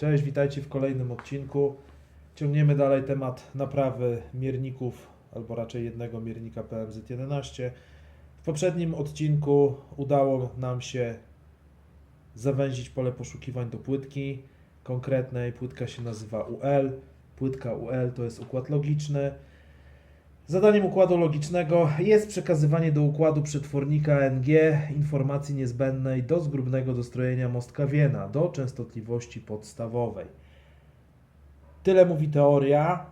Cześć, witajcie w kolejnym odcinku. Ciągniemy dalej temat naprawy mierników, albo raczej jednego miernika PMZ11. W poprzednim odcinku udało nam się zawęzić pole poszukiwań do płytki konkretnej. Płytka się nazywa UL. Płytka UL to jest układ logiczny. Zadaniem układu logicznego jest przekazywanie do układu przetwornika ANG informacji niezbędnej do zgrubnego dostrojenia mostka Wiena do częstotliwości podstawowej. Tyle mówi teoria.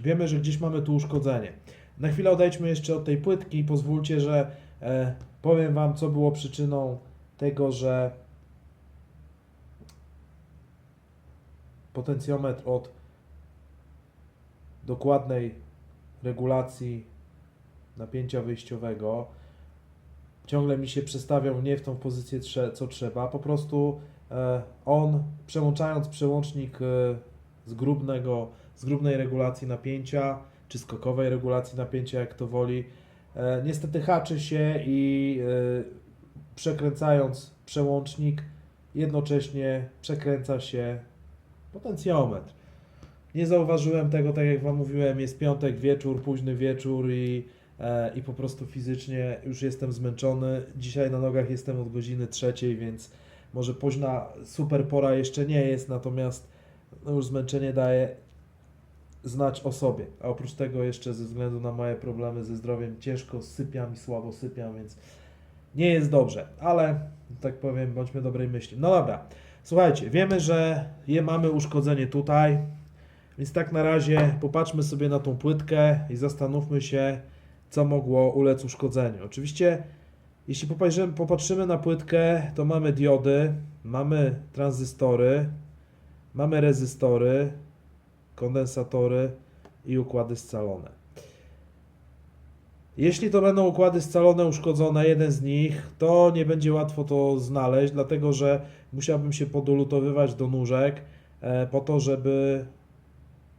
Wiemy, że gdzieś mamy tu uszkodzenie. Na chwilę odejdźmy jeszcze od tej płytki i pozwólcie, że e, powiem Wam, co było przyczyną tego, że potencjometr od dokładnej regulacji napięcia wyjściowego ciągle mi się przestawiał nie w tą pozycję, co trzeba. Po prostu e, on, przełączając przełącznik e, z, grubnego, z grubnej regulacji napięcia, czy skokowej regulacji napięcia, jak to woli, e, niestety haczy się i przekręcając przełącznik, jednocześnie przekręca się potencjometr. Nie zauważyłem tego, tak jak Wam mówiłem, jest piątek wieczór, późny wieczór i, e, i po prostu fizycznie już jestem zmęczony. Dzisiaj na nogach jestem od godziny trzeciej, więc może późna super pora jeszcze nie jest, natomiast no już zmęczenie daje znać o sobie. A oprócz tego jeszcze ze względu na moje problemy ze zdrowiem ciężko sypiam i słabo sypiam, więc nie jest dobrze, ale tak powiem, bądźmy dobrej myśli. No dobra, słuchajcie, wiemy, że je mamy uszkodzenie tutaj, więc tak na razie popatrzmy sobie na tą płytkę i zastanówmy się, co mogło ulec uszkodzeniu. Oczywiście, jeśli popatrzymy, na płytkę, to mamy diody, mamy tranzystory, mamy rezystory, kondensatory i układy scalone. Jeśli to będą układy scalone uszkodzone, jeden z nich, to nie będzie łatwo to znaleźć, dlatego że musiałbym się podulutowywać do nóżek e, po to, żeby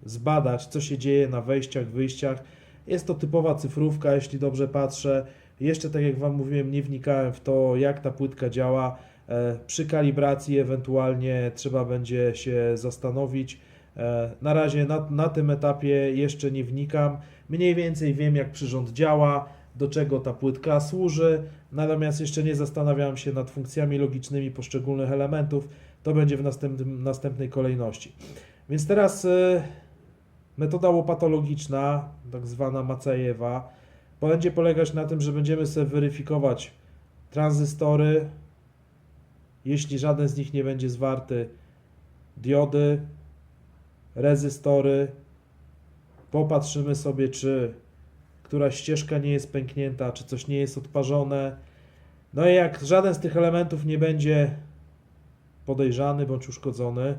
zbadać, co się dzieje na wejściach, wyjściach. Jest to typowa cyfrówka, jeśli dobrze patrzę. Jeszcze tak jak Wam mówiłem, nie wnikałem w to, jak ta płytka działa. E, Przy kalibracji ewentualnie trzeba będzie się zastanowić. E, Na razie na, na tym etapie jeszcze nie wnikam. Mniej więcej wiem, jak przyrząd działa, do czego ta płytka służy, natomiast jeszcze nie zastanawiałem się nad funkcjami logicznymi poszczególnych elementów. To będzie w następnym, następnej kolejności. Więc teraz e, metoda łopatologiczna, tak zwana Macejewa, będzie polegać na tym, że będziemy sobie weryfikować tranzystory, jeśli żaden z nich nie będzie zwarty, diody, rezystory. Popatrzymy sobie, czy któraś ścieżka nie jest pęknięta, czy coś nie jest odparzone. No i jak żaden z tych elementów nie będzie podejrzany bądź uszkodzony,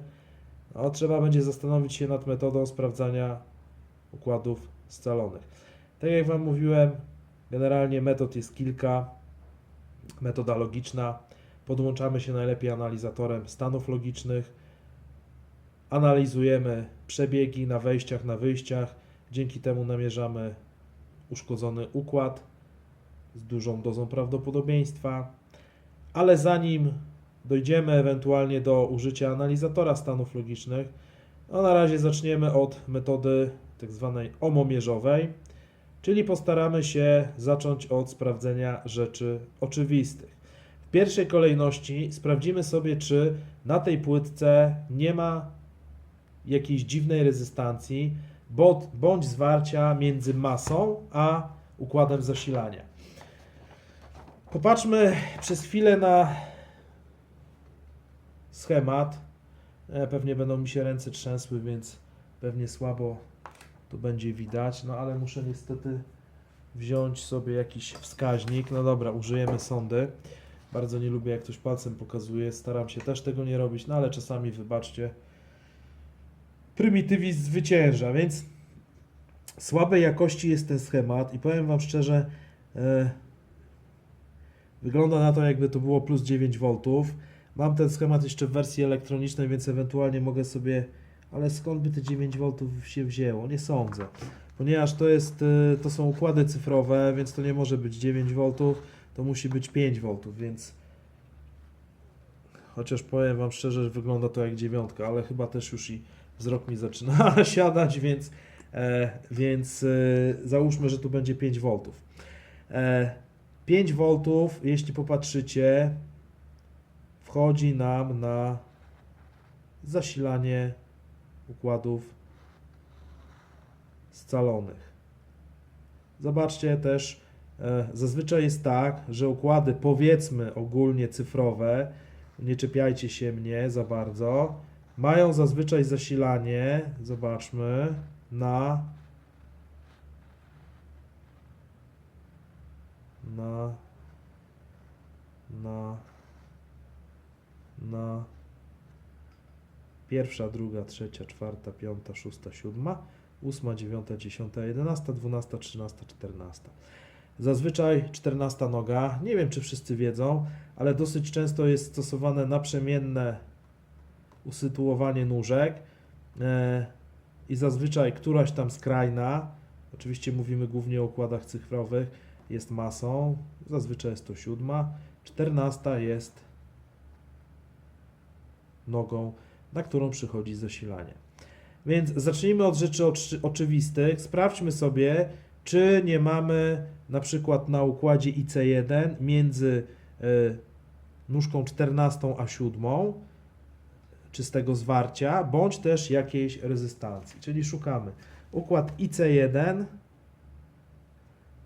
no, trzeba będzie zastanowić się nad metodą sprawdzania układów scalonych. Tak jak Wam mówiłem, generalnie metod jest kilka. Metoda logiczna. Podłączamy się najlepiej analizatorem stanów logicznych. Analizujemy przebiegi na wejściach, na wyjściach. Dzięki temu namierzamy uszkodzony układ z dużą dozą prawdopodobieństwa. Ale zanim dojdziemy ewentualnie do użycia analizatora stanów logicznych, no na razie zaczniemy od metody tak zwanej omomierzowej, czyli postaramy się zacząć od sprawdzenia rzeczy oczywistych. W pierwszej kolejności sprawdzimy sobie, czy na tej płytce nie ma jakiejś dziwnej rezystancji bądź zwarcia między masą a układem zasilania. Popatrzmy przez chwilę na schemat. E, Pewnie będą mi się ręce trzęsły, więc pewnie słabo to będzie widać. No ale muszę niestety wziąć sobie jakiś wskaźnik. No dobra, użyjemy sondy. Bardzo nie lubię jak ktoś palcem pokazuje. Staram się też tego nie robić, no ale czasami wybaczcie. Prymitywizm zwycięża, więc słabej jakości jest ten schemat i powiem Wam szczerze, e, wygląda na to jakby to było plus 9 V. Mam ten schemat jeszcze w wersji elektronicznej, więc ewentualnie mogę sobie, ale skąd by te 9 V się wzięło? Nie sądzę. Ponieważ to jest, e, to są układy cyfrowe, więc to nie może być 9 V, to musi być 5 V, więc chociaż powiem Wam szczerze, że wygląda to jak dziewiątka, ale chyba też już i wzrok mi zaczyna siadać, więc, e, więc e, załóżmy, że tu będzie 5 V. E, 5 V, jeśli popatrzycie, wchodzi nam na zasilanie układów scalonych. Zobaczcie też, e, zazwyczaj jest tak, że układy powiedzmy ogólnie cyfrowe, nie czepiajcie się mnie za bardzo, mają zazwyczaj zasilanie, zobaczmy, na na na na pierwsza, druga, trzecia, czwarta, piąta, szósta, siódma, ósma, dziewiąta, dziesiąta, jedenasta, dwunasta, trzynasta, czternasta. Zazwyczaj czternasta noga, nie wiem czy wszyscy wiedzą, ale dosyć często jest stosowane naprzemienne usytuowanie nóżek. E, i zazwyczaj któraś tam skrajna, oczywiście mówimy głównie o układach cyfrowych, jest masą, zazwyczaj jest to siódma, czternasta jest nogą, na którą przychodzi zasilanie. Więc zacznijmy od rzeczy oczy- oczywistych. Sprawdźmy sobie, czy nie mamy na przykład na układzie IC1 między y, nóżką 14 a 7 czystego zwarcia, bądź też jakiejś rezystancji. Czyli szukamy układ IC1,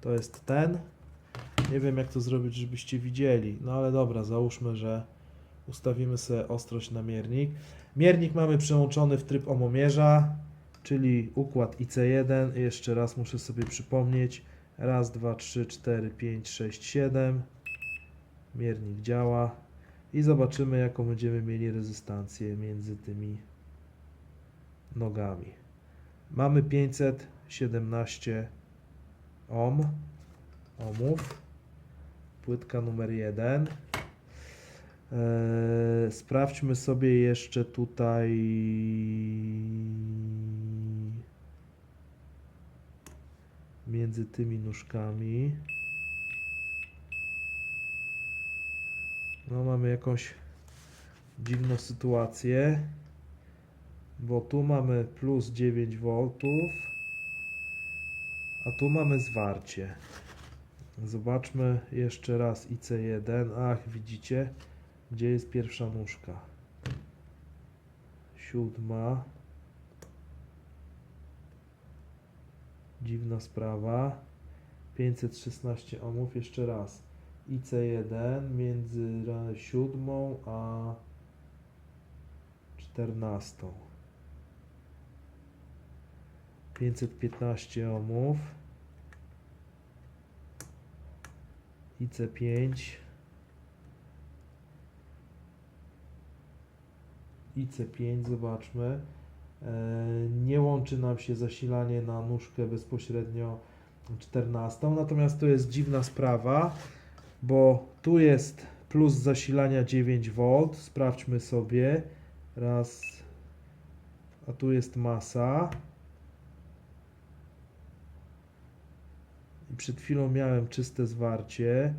to jest ten. Nie wiem jak to zrobić, żebyście widzieli, no ale dobra, załóżmy, że ustawimy sobie ostrość na miernik. Miernik mamy przełączony w tryb omomierza, czyli układ IC1. Jeszcze raz muszę sobie przypomnieć. Raz, dwa, trzy, cztery, pięć, sześć, siedem. Miernik działa. I zobaczymy, jaką będziemy mieli rezystancję między tymi nogami. Mamy 517 ohm, ohmów. Płytka numer 1. Eee, sprawdźmy sobie jeszcze tutaj. Między tymi nóżkami. No, mamy jakąś dziwną sytuację, bo tu mamy plus 9 V, a tu mamy zwarcie. Zobaczmy jeszcze raz IC1. Ach, widzicie? Gdzie jest pierwsza nóżka? Siódma. Dziwna sprawa. 516 ohmów. Jeszcze raz. IC1 między siódmą a 14. 515 ohmów. IC5. IC5, zobaczmy. E, Nie łączy nam się zasilanie na nóżkę bezpośrednio 14. Natomiast to jest dziwna sprawa, bo tu jest plus zasilania 9V. Sprawdźmy sobie. Raz. A tu jest masa. I przed chwilą miałem czyste zwarcie.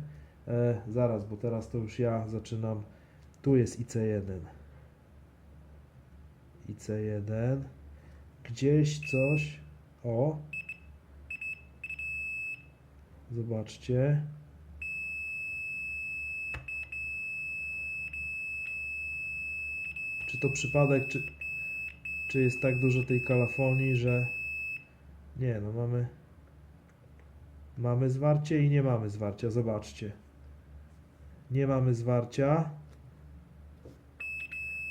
E, zaraz, bo teraz to już ja zaczynam. Tu jest IC1. IC1. Gdzieś coś. O. Zobaczcie. Czy to przypadek, czy, czy jest tak dużo tej kalafonii, że. Nie, no mamy. Mamy zwarcie i nie mamy zwarcia. Zobaczcie. Nie mamy zwarcia.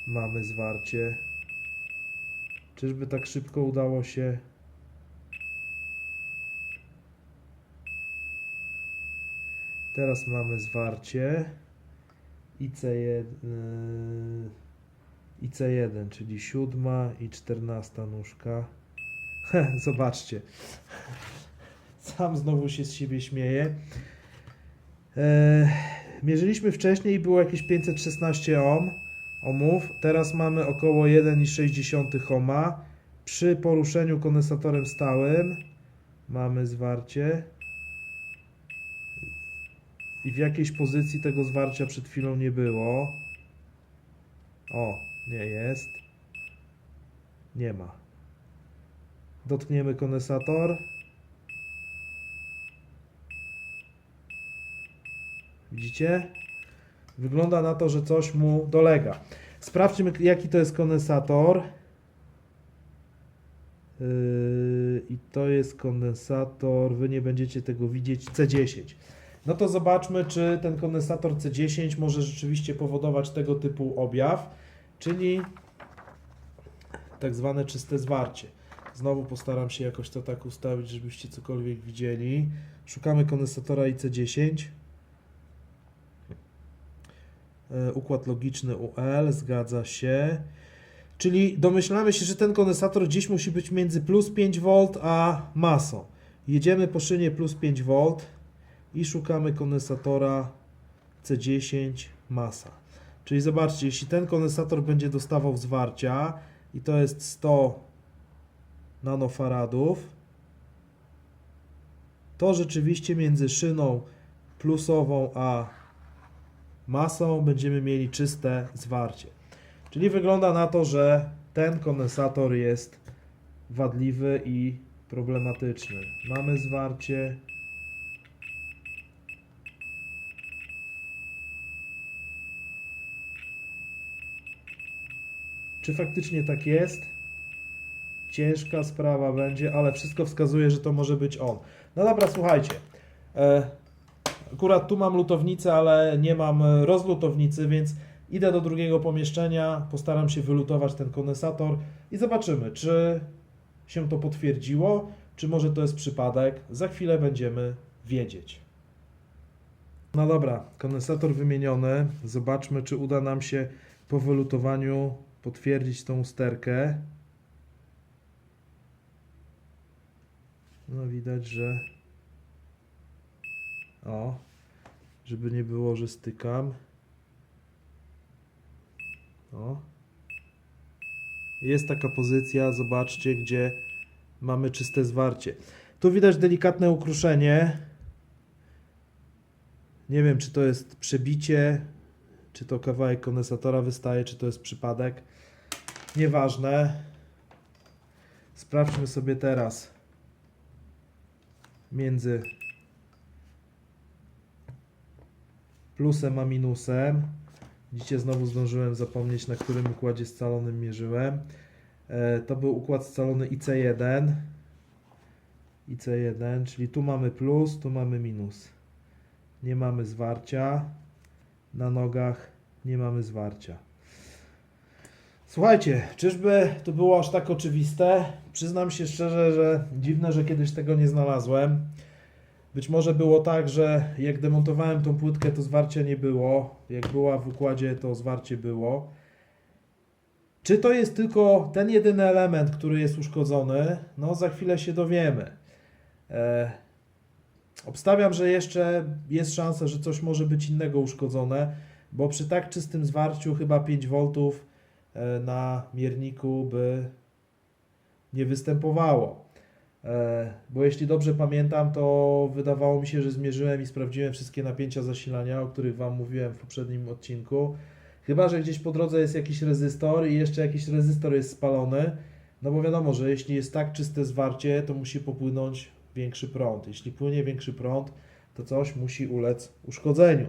Mamy zwarcie. Czyżby tak szybko udało się? Teraz mamy zwarcie. IC1, yy, IC1, czyli siódma i czternasta nóżka. Zobaczcie. Sam znowu się z siebie śmieję. E, mierzyliśmy wcześniej i było jakieś 516 ohm, ohmów. Teraz mamy około 1,6 ohma. Przy poruszeniu kondensatorem stałym mamy zwarcie. I w jakiejś pozycji tego zwarcia przed chwilą nie było. O, nie jest. Nie ma. Dotkniemy kondensator. Widzicie? Wygląda na to, że coś mu dolega. Sprawdźmy, jaki to jest kondensator. Yy, I to jest kondensator, wy nie będziecie tego widzieć, C10. No to zobaczmy, czy ten kondensator C10 może rzeczywiście powodować tego typu objaw, czyli tak zwane czyste zwarcie. Znowu postaram się jakoś to tak ustawić, żebyście cokolwiek widzieli. Szukamy kondensatora IC10. E, Układ logiczny UL, zgadza się. Czyli domyślamy się, że ten kondensator gdzieś musi być między plus 5V a masą. Jedziemy po szynie plus 5V i szukamy kondensatora C10 masa. Czyli zobaczcie, jeśli ten kondensator będzie dostawał zwarcia i to jest 100 nanofaradów, to rzeczywiście między szyną plusową a masą będziemy mieli czyste zwarcie. Czyli wygląda na to, że ten kondensator jest wadliwy i problematyczny. Mamy zwarcie. Czy faktycznie tak jest? Ciężka sprawa będzie, ale wszystko wskazuje, że to może być on. No dobra, słuchajcie. Akurat tu mam lutownicę, ale nie mam e, rozlutownicy, więc idę do drugiego pomieszczenia, postaram się wylutować ten kondensator i zobaczymy, czy się to potwierdziło, czy może to jest przypadek. Za chwilę będziemy wiedzieć. No dobra, kondensator wymieniony. Zobaczmy, czy uda nam się po wylutowaniu potwierdzić tą usterkę. No widać, że o, żeby nie było, że stykam. O. Jest taka pozycja, zobaczcie, gdzie mamy czyste zwarcie. Tu widać delikatne ukruszenie. Nie wiem, czy to jest przebicie, czy to kawałek kondensatora wystaje, czy to jest przypadek. Nieważne. Sprawdźmy sobie teraz między plusem a minusem. Widzicie, znowu zdążyłem zapomnieć, na którym układzie scalonym mierzyłem. E, to był układ scalony IC1. IC1, czyli tu mamy plus, tu mamy minus. Nie mamy zwarcia. Na nogach nie mamy zwarcia. Słuchajcie, czyżby to było aż tak oczywiste? Przyznam się szczerze, że dziwne, że kiedyś tego nie znalazłem. Być może było tak, że jak demontowałem tą płytkę, to zwarcia nie było. Jak była w układzie, to zwarcie było. Czy to jest tylko ten jedyny element, który jest uszkodzony? No, za chwilę się dowiemy. E, obstawiam, że jeszcze jest szansa, że coś może być innego uszkodzone, bo przy tak czystym zwarciu chyba 5 V e, na mierniku by nie występowało. E, Bo jeśli dobrze pamiętam, to wydawało mi się, że zmierzyłem i sprawdziłem wszystkie napięcia zasilania, o których Wam mówiłem w poprzednim odcinku. Chyba, że gdzieś po drodze jest jakiś rezystor i jeszcze jakiś rezystor jest spalony. No bo wiadomo, że jeśli jest tak czyste zwarcie, to musi popłynąć większy prąd. Jeśli płynie większy prąd, to coś musi ulec uszkodzeniu.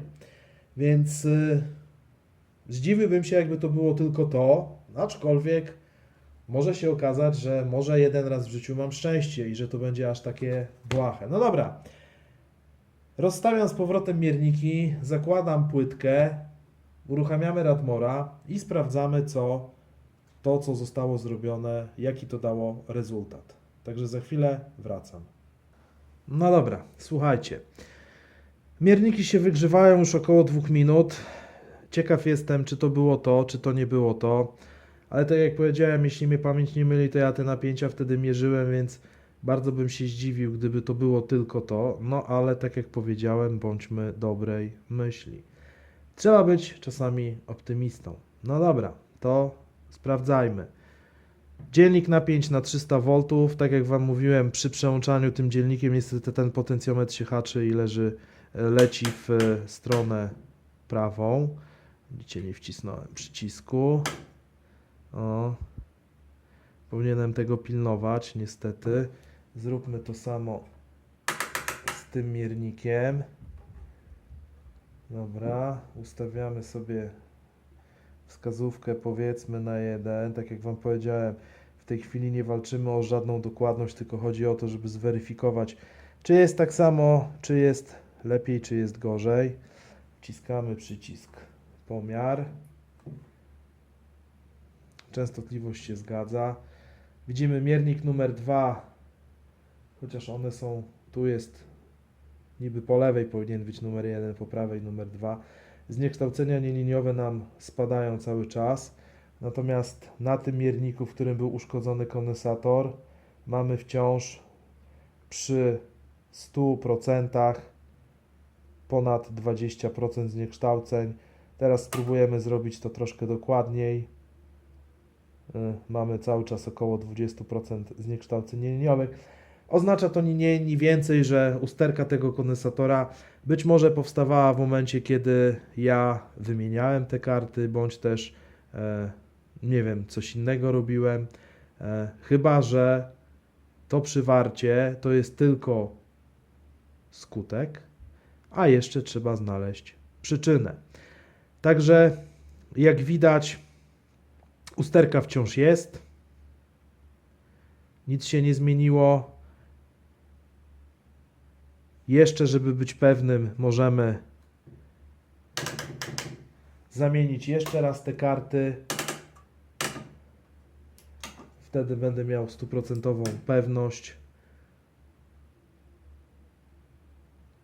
Więc y, zdziwiłbym się, jakby to było tylko to, aczkolwiek może się okazać, że może jeden raz w życiu mam szczęście i że to będzie aż takie błahe. No dobra. Rozstawiam z powrotem mierniki, zakładam płytkę, uruchamiamy Radmora i sprawdzamy, co to, co zostało zrobione, jaki to dało rezultat. Także za chwilę wracam. No dobra, słuchajcie. Mierniki się wygrzewają już około dwóch minut. Ciekaw jestem, czy to było to, czy to nie było to. Ale tak jak powiedziałem, jeśli mnie pamięć nie myli, to ja te napięcia wtedy mierzyłem, więc bardzo bym się zdziwił, gdyby to było tylko to. No ale tak jak powiedziałem, bądźmy dobrej myśli. Trzeba być czasami optymistą. No dobra, to sprawdzajmy. Dzielnik napięć na 300 V, tak jak Wam mówiłem, przy przełączaniu tym dzielnikiem niestety ten potencjometr się haczy i leży, leci w e, stronę prawą. Widzicie, nie wcisnąłem przycisku. O. Powinienem tego pilnować, niestety. Zróbmy to samo z tym miernikiem. Dobra, ustawiamy sobie wskazówkę powiedzmy na jeden. Tak jak Wam powiedziałem, w tej chwili nie walczymy o żadną dokładność, tylko chodzi o to, żeby zweryfikować, czy jest tak samo, czy jest lepiej, czy jest gorzej. Wciskamy przycisk pomiar. Częstotliwość się zgadza. Widzimy miernik numer 2, chociaż one są, tu jest niby po lewej powinien być numer 1, po prawej numer 2. Zniekształcenia nieliniowe nam spadają cały czas. Natomiast na tym mierniku, w którym był uszkodzony kondensator, mamy wciąż przy 100% ponad 20% zniekształceń. Teraz spróbujemy zrobić to troszkę dokładniej. Y, Mamy cały czas około 20% zniekształceń nieliniowych. Oznacza to ni mniej, ni więcej, że usterka tego kondensatora być może powstawała w momencie, kiedy ja wymieniałem te karty, bądź też e, nie wiem, coś innego robiłem. E, chyba, że to przywarcie to jest tylko skutek, a jeszcze trzeba znaleźć przyczynę. Także jak widać, usterka wciąż jest. Nic się nie zmieniło. Jeszcze, żeby być pewnym, możemy zamienić jeszcze raz te karty. Wtedy będę miał stuprocentową pewność.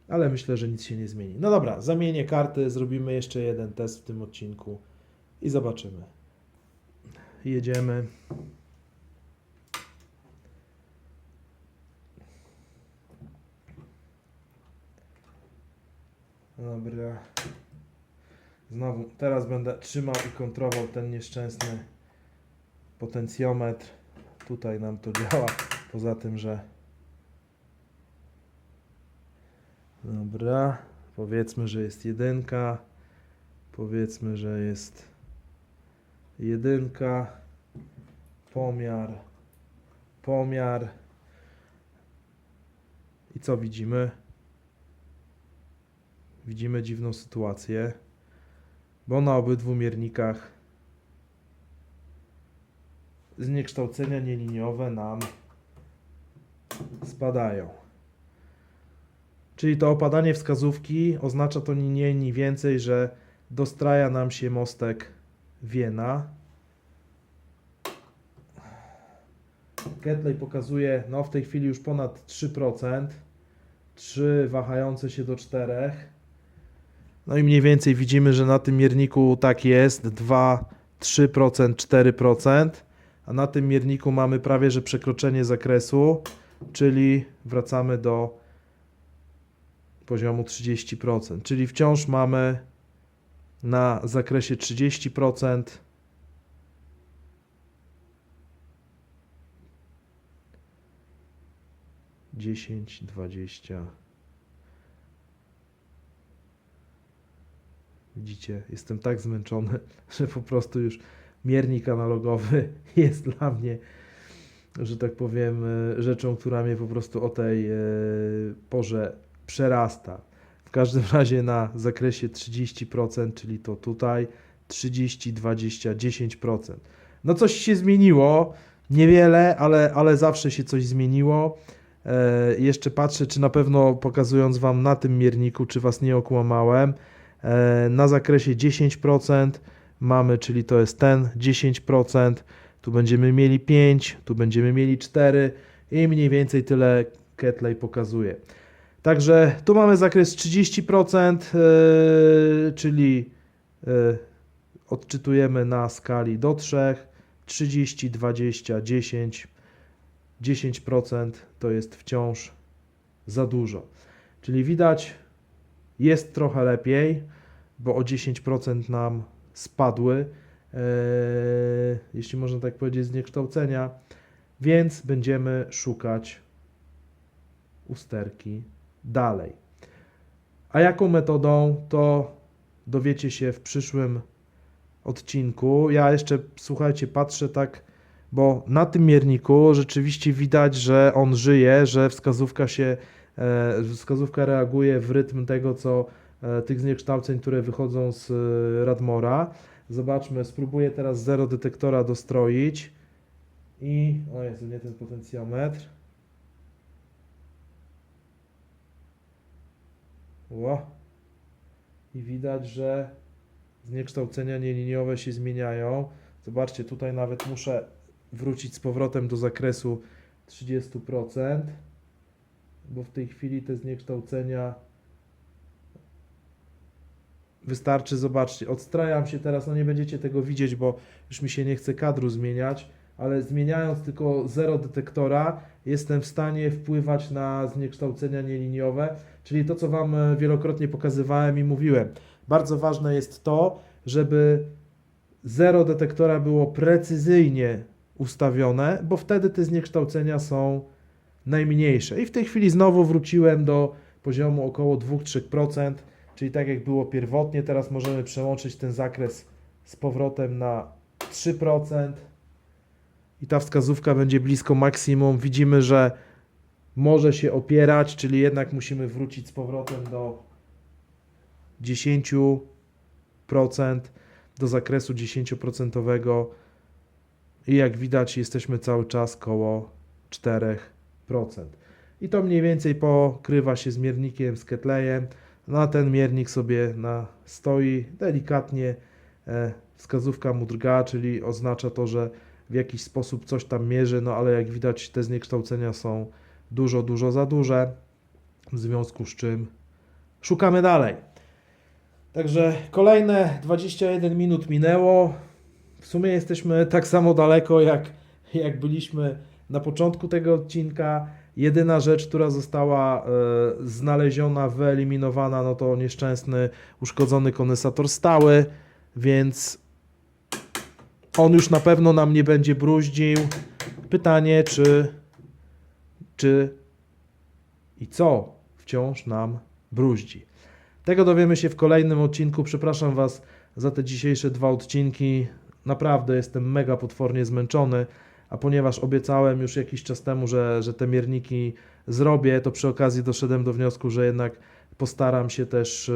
Ale myślę, że nic się nie zmieni. No dobra, zamienię karty, zrobimy jeszcze jeden test w tym odcinku i zobaczymy. Jedziemy. Dobra. Znowu, teraz będę trzymał i kontrował ten nieszczęsny potencjometr. Tutaj nam to działa. Poza tym, że. Dobra. Powiedzmy, że jest jedynka. Powiedzmy, że jest jedynka. Pomiar. Pomiar. I co widzimy? Widzimy dziwną sytuację, bo na obydwu miernikach zniekształcenia nieliniowe nam spadają. Czyli to opadanie wskazówki oznacza to ni mniej, ni więcej, że dostraja nam się mostek Wiena. Ketley pokazuje no w tej chwili już ponad 3%, 3 wahające się do 4. No i mniej więcej widzimy, że na tym mierniku tak jest, 2, 3%, 4%, a na tym mierniku mamy prawie że przekroczenie zakresu, czyli wracamy do poziomu 30%, czyli wciąż mamy na zakresie 30% dziesięć, dwadzieścia. Widzicie, jestem tak zmęczony, że po prostu już miernik analogowy jest dla mnie, że tak powiem, e, rzeczą, która mnie po prostu o tej e, porze przerasta. W każdym razie na zakresie 30%, czyli to tutaj 30, 20, 10%. No coś się zmieniło, niewiele, ale, ale zawsze się coś zmieniło. E, jeszcze patrzę, czy na pewno pokazując Wam na tym mierniku, czy Was nie okłamałem. E, na zakresie 10% mamy, czyli to jest ten 10%, tu będziemy mieli 5, tu będziemy mieli 4 i mniej więcej tyle Ketley pokazuje. Także tu mamy zakres 30%, e, czyli odczytujemy na skali do 3, 30, 20, 10, 10% to jest wciąż za dużo. Czyli widać, jest trochę lepiej, bo o 10% nam spadły, e, jeśli można tak powiedzieć, zniekształcenia, więc będziemy szukać usterki dalej. A jaką metodą, to dowiecie się w przyszłym odcinku. Ja jeszcze, słuchajcie, patrzę tak, bo na tym mierniku rzeczywiście widać, że on żyje, że wskazówka się, e, wskazówka reaguje w rytm tego, co e, tych zniekształceń, które wychodzą z e, Radmora. Zobaczmy, spróbuję teraz zero detektora dostroić i, o Jezu, nie ten potencjometr. Ło. I widać, że zniekształcenia nieliniowe się zmieniają. Zobaczcie, tutaj nawet muszę wrócić z powrotem do zakresu 30%, bo w tej chwili te zniekształcenia wystarczy, zobaczcie, odstrajam się teraz, no nie będziecie tego widzieć, bo już mi się nie chce kadru zmieniać, ale zmieniając tylko zero detektora, jestem w stanie wpływać na zniekształcenia nieliniowe, czyli to, co Wam e, wielokrotnie pokazywałem i mówiłem. Bardzo ważne jest to, żeby zero detektora było precyzyjnie ustawione, bo wtedy te zniekształcenia są najmniejsze. I w tej chwili znowu wróciłem do poziomu około 2-3%, czyli tak jak było pierwotnie. Teraz możemy przełączyć ten zakres z powrotem na 3% i ta wskazówka będzie blisko maksimum. Widzimy, że może się opierać, czyli jednak musimy wrócić z powrotem do 10% do zakresu 10% i jak widać jesteśmy cały czas koło 4%. I to mniej więcej pokrywa się z miernikiem z Ketleyem. No ten miernik sobie na stoi delikatnie e, wskazówka mu drga, czyli oznacza to, że w jakiś sposób coś tam mierzy, no ale jak widać te zniekształcenia są dużo, dużo za duże, w związku z czym szukamy dalej. Także kolejne 21 minut minęło. W sumie jesteśmy tak samo daleko, jak, jak byliśmy na początku tego odcinka. Jedyna rzecz, która została e, znaleziona, wyeliminowana, no to nieszczęsny, uszkodzony kondensator stały, więc on już na pewno nam nie będzie bruździł. Pytanie, czy, czy i co wciąż nam bruździ. Tego dowiemy się w kolejnym odcinku. Przepraszam Was za te dzisiejsze dwa odcinki. Naprawdę jestem mega potwornie zmęczony, a ponieważ obiecałem już jakiś czas temu, że, że te mierniki zrobię, to przy okazji doszedłem do wniosku, że jednak postaram się też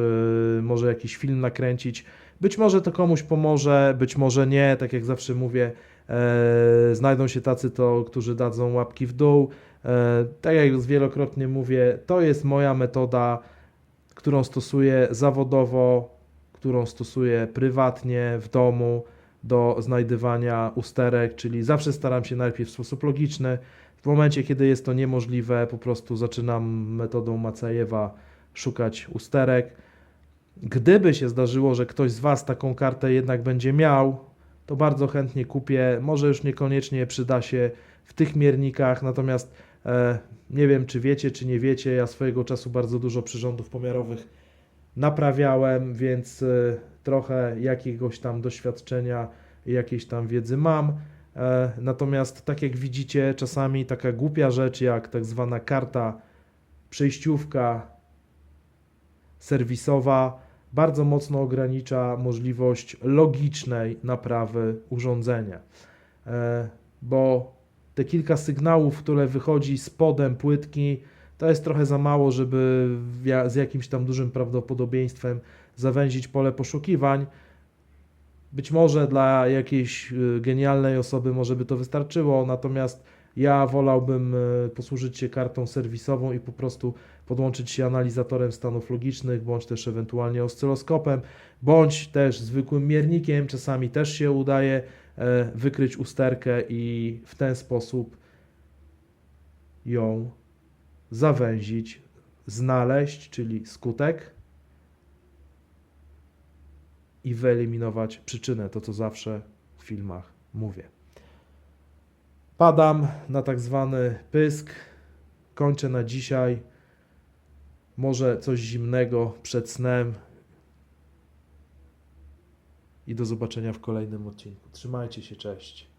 yy, może jakiś film nakręcić. Być może to komuś pomoże, być może nie, tak jak zawsze mówię, e, znajdą się tacy, to, którzy dadzą łapki w dół. E, tak jak wielokrotnie mówię, to jest moja metoda którą stosuję zawodowo, którą stosuję prywatnie, w domu, do znajdywania usterek, czyli zawsze staram się najpierw w sposób logiczny. W momencie, kiedy jest to niemożliwe, po prostu zaczynam metodą Macejewa szukać usterek. Gdyby się zdarzyło, że ktoś z Was taką kartę jednak będzie miał, to bardzo chętnie kupię. Może już niekoniecznie przyda się w tych miernikach, natomiast e, nie wiem, czy wiecie, czy nie wiecie, ja swojego czasu bardzo dużo przyrządów pomiarowych naprawiałem, więc e, trochę jakiegoś tam doświadczenia jakiejś tam wiedzy mam. E, Natomiast tak jak widzicie, czasami taka głupia rzecz jak tak zwana karta przejściówka serwisowa bardzo mocno ogranicza możliwość logicznej naprawy urządzenia. E, Bo te kilka sygnałów, które wychodzi spodem płytki, to jest trochę za mało, żeby z jakimś tam dużym prawdopodobieństwem zawęzić pole poszukiwań. Być może dla jakiejś y, genialnej osoby może by to wystarczyło, natomiast ja wolałbym y, posłużyć się kartą serwisową i po prostu podłączyć się analizatorem stanów logicznych, bądź też ewentualnie oscyloskopem, bądź też zwykłym miernikiem. Czasami też się udaje e, wykryć usterkę i w ten sposób ją zawęzić, znaleźć, czyli skutek i wyeliminować przyczynę, to co zawsze w filmach mówię. Padam na tak zwany pysk. Kończę na dzisiaj. Może coś zimnego przed snem. I do zobaczenia w kolejnym odcinku. Trzymajcie się, cześć.